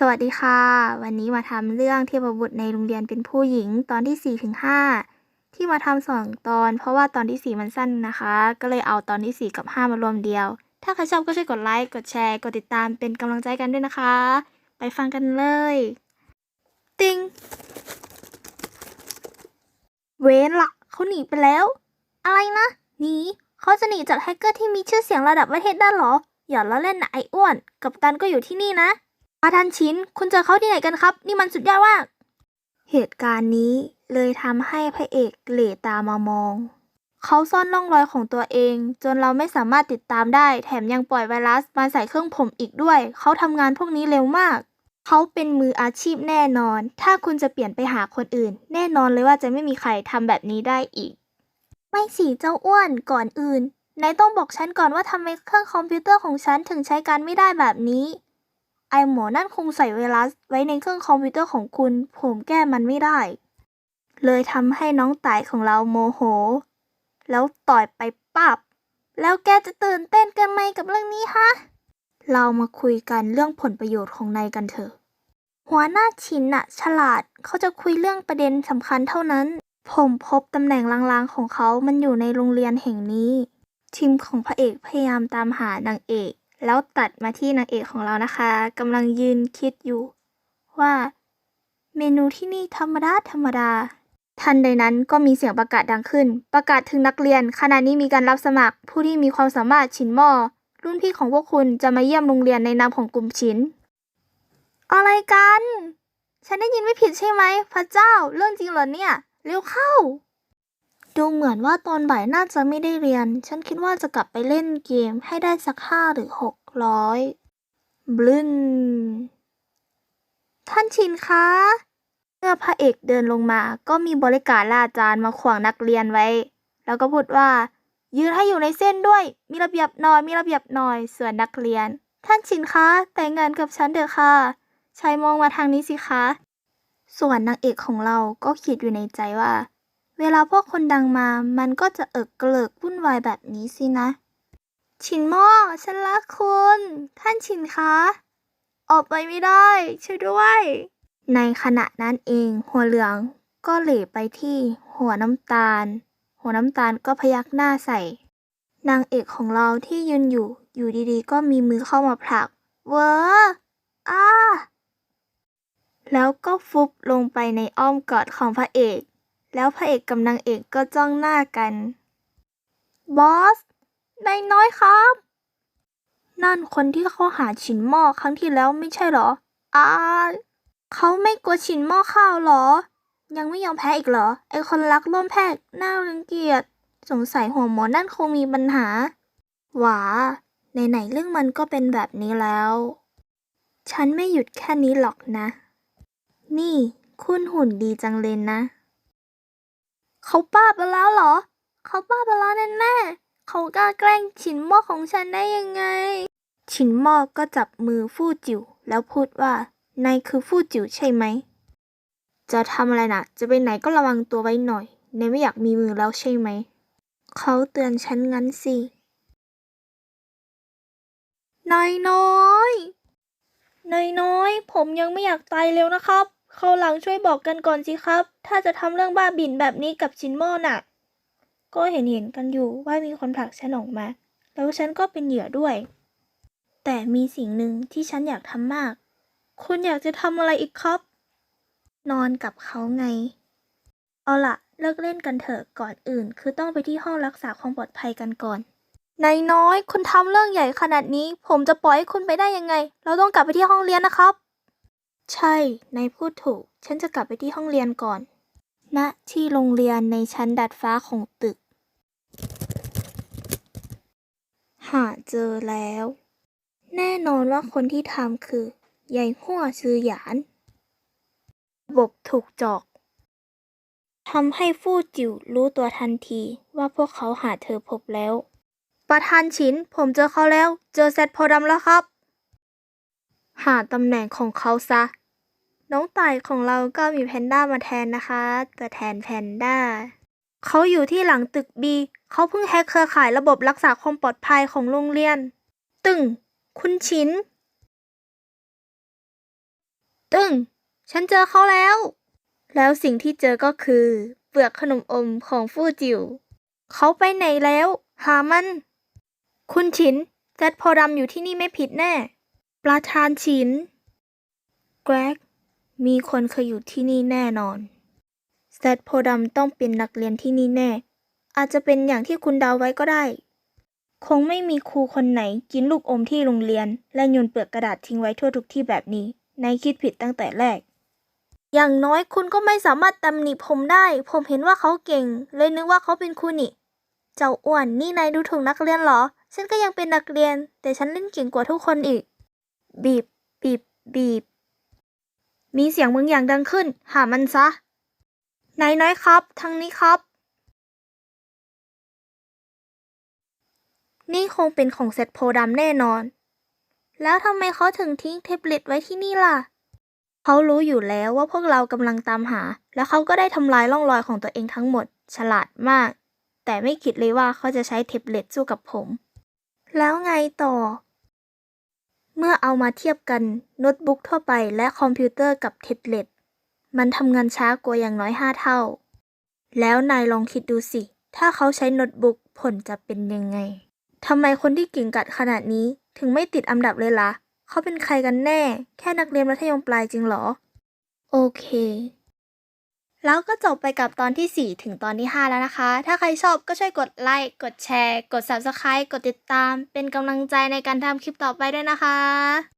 สวัสดีค่ะ วันนี้มาทำเรื่องเทพบุตรในโรงเรียนเป็นผู้หญิงตอนที่ 4 ถึง 5 ที่มาทำสองตอน เพราะว่าตอนที่ 4 มันสั้นนะคะ ก็เลยเอาตอนที่ 4 กับ 5 มารวมเดียว ถ้าใครชอบก็ช่วยกดไลค์ กดแชร์ กดติดตามเป็นกำลังใจกันด้วยนะคะ ไปฟังกันเลย ติงเวนละเขาหนีไปแล้ว อะไรนะหนีเขาจะหนีจากแฮกเกอร์ที่มีชื่อเสียงระดับประเทศได้เหรออย่าล้อเล่นนะไอ้อ้วน กับตันก็อยู่ที่นี่นะ อาทันชิน คุณเจอเขาที่ไหนกันครับ นี่มันสุดยอดมาก เหตุการณ์นี้เลยทำให้พระเอกเหล่ตามมามอง เขาซ่อนร่องรอยของตัวเอง จนเราไม่สามารถติดตามได้ แถมยังปล่อยไวรัสมาใส่เครื่องผมอีกด้วย เขาทำงานพวกนี้เร็วมาก เขาเป็นมืออาชีพแน่นอน ถ้าคุณจะเปลี่ยนไปหาคนอื่น แน่นอนเลยว่าจะไม่มีใครทำแบบนี้ได้อีก ไม่สิเจ้าอ้วนก่อนอื่นนายต้องบอกฉันก่อนว่าทำไมเครื่องคอมพิวเตอร์ของฉันถึงใช้การไม่ได้แบบนี้ ไอหมอนั่นคงใส่ไวรัสไว้ในเครื่องคอมพิวเตอร์ของคุณ ผมแก้มันไม่ได้ เลยทำให้น้องตายของเราโมโห แล้วต่อยไปปับ แล้วแกจะตื่นเต้นกันไหมกับเรื่องนี้ฮะ เรามาคุยกันเรื่องผลประโยชน์ของนายกันเถอะ หัวหน้าชินน่ะ ฉลาด เขาจะคุยเรื่องประเด็นสำคัญเท่านั้น ผมพบตำแหน่งลางๆของเขา มันอยู่ในโรงเรียนแห่งนี้ ทีมของพระเอกพยายามตามหานางเอก แล้วตัดมาที่นางเอกของเรานะคะกำลังยืนคิดอยู่ ว่าเมนูที่นี่ธรรมดาธรรมดา ทันใดนั้นก็มีเสียงประกาศดังขึ้น ประกาศถึงนักเรียน ขณะนี้มีการรับสมัคร ผู้ที่มีความสามารถชินหม้อรุ่นพี่ของพวกคุณจะมาเยี่ยมโรงเรียนในนามของกลุ่มชินอะไรกัน ฉันได้ยินไม่ผิดใช่ไหมพระเจ้า เรื่องจริงเหรอเนี่ย เร็วเข้า ดูเหมือนว่าตอนบ่ายน่าจะไม่ได้เรียน ฉันคิดว่าจะกลับไปเล่นเกมให้ได้สักห้าหรือหกร้อยบลึนท่านชินคะเมื่อพระเอกเดินลงมา ก็มีบริการละอาจารย์มาขวางนักเรียนไว้ แล้วก็พูดว่า ยืนให้อยู่ในเส้นด้วย มีระเบียบหน่อย มีระเบียบหน่อย ส่วนนักเรียน ท่านชินคะ แต่งงานกับฉันเถอะค่ะชายมองมาทางนี้สิคะ ส่วนนางเอกของเราก็คิดอยู่ในใจว่า เวลาพวกคนดังมา มันก็จะเอิกเกลิกวุ่นวายแบบนี้สินะ ชินม่อฉันรักคุณ ท่านชินคะ ออกไปไม่ได้ ช่วยด้วย ในขณะนั้นเอง หัวเหลืองก็เหล่ไปที่หัวน้ำตาล หัวน้ำตาลก็พยักหน้าใส่ นางเอกของเราที่ยืนอยู่ อยู่ดีๆ ก็มีมือเข้ามาผลัก เวออ้าแล้วก็ฟุบลงไปในอ้อมกอดของพระเอก แล้วพระเอกกับนางเอกก็จ้องหน้ากัน บอสนายน้อยครับ นั่นคนที่เขาหาฉินหม้อครั้งที่แล้วไม่ใช่เหรออ่าเขาไม่กลัวฉินหม้อข้าวเหรอ ยังไม่ยอมแพ้อีกเหรอ ไอคนรักร่วมแพกน่ารังเกียจ สงสัยหัวหมอนั่นคงมีปัญหา หวาไหนๆเรื่องมันก็เป็นแบบนี้แล้ว ฉันไม่หยุดแค่นี้หรอกนะ นี่ คุณหุ่นดีจังเลยนะ เขาบ้าไปแล้วเหรอ เขาบ้าไปแล้วแน่ๆเขากล้าแกล้งฉินหม้อของฉันได้ยังไง ฉินหม้อก็จับมือฟู่จิ๋วแล้วพูดว่านายคือฟู่จิ๋วใช่ไหม จะทำอะไรนะจะไปไหนก็ระวังตัวไว้หน่อยนายไม่อยากมีมือแล้วใช่ไหม เขาเตือนฉันงั้นสิ นายน้อย นายน้อย ผมยังไม่อยากตายเร็วนะครับ เขาหลังช่วยบอกกันก่อนสิครับ ถ้าจะทำเรื่องบ้าบิ่นแบบนี้กับชินโม่น่ะ ก็เห็นเห็นกันอยู่ว่ามีคนผลักฉันออกมา แล้วฉันก็เป็นเหยื่อด้วย แต่มีสิ่งหนึ่งที่ฉันอยากทำมาก คุณอยากจะทำอะไรอีกครับ นอนกับเขาไง เอาละเลิกเล่นกันเถอะก่อนอื่น คือต้องไปที่ห้องรักษาความปลอดภัยกันก่อนนายน้อย คุณทำเรื่องใหญ่ขนาดนี้ ผมจะปล่อยให้คุณไปได้ยังไง เราต้องกลับไปที่ห้องเรียนนะครับ ใช่ นายพูดถูก ฉันจะกลับไปที่ห้องเรียนก่อนณที่โรงเรียนในชั้นดาดฟ้าของตึก หาเจอแล้ว แน่นอนว่าคนที่ทำคือยายหัวซือหยานระบบถูกจอกทำให้ฟู่จิ๋วรู้ตัวทันทีว่าพวกเขาหาเธอพบแล้ว ประธานชิน ผมเจอเขาแล้ว เจอเซตโพธิ์ดำแล้วครับ หาตำแหน่งของเขาซะ น้องไต่ของเราก็มีแพนด้ามาแทนนะคะ ตัวแทนแพนด้าเขาอยู่ที่หลังตึกบีเขาเพิ่งแฮกเครือข่ายระบบรักษาความปลอดภัยของโรงเรียน ตึง คุณชินตึง ฉันเจอเขาแล้ว แล้วสิ่งที่เจอก็คือ เปลือกขนมอมของฟู่จิว เขาไปไหนแล้ว หามัน คุณฉินแซดโพดำอยู่ที่นี่ไม่ผิดแน่ ประธานฉินแกรก มีคนเคยอยู่ที่นี่แน่นอนแซดโพดำต้องเป็นนักเรียนที่นี่แน่ อาจจะเป็นอย่างที่คุณเดาไว้ก็ได้ คงไม่มีครูคนไหนกินลูกอมที่โรงเรียน และโยนเปลือกกระดาษทิ้งไว้ทั่วทุกที่แบบนี้ นายคิดผิดตั้งแต่แรก อย่างน้อยคุณก็ไม่สามารถตำหนิผมได้ ผมเห็นว่าเขาเก่ง เลยนึกว่าเขาเป็นครูนี่ เจ้าอ้วนนี่นายดูถูกนักเรียนเหรอ ฉันก็ยังเป็นนักเรียน แต่ฉันเล่นเก่งกว่าทุกคนอีก บีบ บีบ บีบ มีเสียงบางอย่างดังขึ้น หามันซะนายน้อยครับ ทางนี้ครับ นี่คงเป็นของเซตโพดำแน่นอน แล้วทำไมเขาถึงทิ้งเทปเล็ตไว้ที่นี่ล่ะ เขารู้อยู่แล้วว่าพวกเรากำลังตามหา แล้วเขาก็ได้ทำลายร่องรอยของตัวเองทั้งหมด ฉลาดมาก แต่ไม่คิดเลยว่าเขาจะใช้เทปเล็ตสู้กับผม แล้วไงต่อ เมื่อเอามาเทียบกันโน้ตบุ๊กทั่วไปและคอมพิวเตอร์กับเทปเล็ตมันทำงานช้ากว่าอย่างน้อย 5 เท่า แล้วนายลองคิดดูสิ ถ้าเขาใช้โน้ตบุ๊กผลจะเป็นยังไงทำไมคนที่เก่งกัดขนาดนี้ถึงไม่ติดอันดับเลยล่ะ เขาเป็นใครกันแน่ แค่นักเรียนมัธยมปลายจริงเหรอ โอเค แล้วก็จบไปกับตอนที่ 4 ถึงตอนที่ 5 แล้วนะคะ ถ้าใครชอบก็ช่วยกดไลค์ กดแชร์ กด Subscribe กดติดตาม เป็นกำลังใจในการทำคลิปต่อไปด้วยนะคะ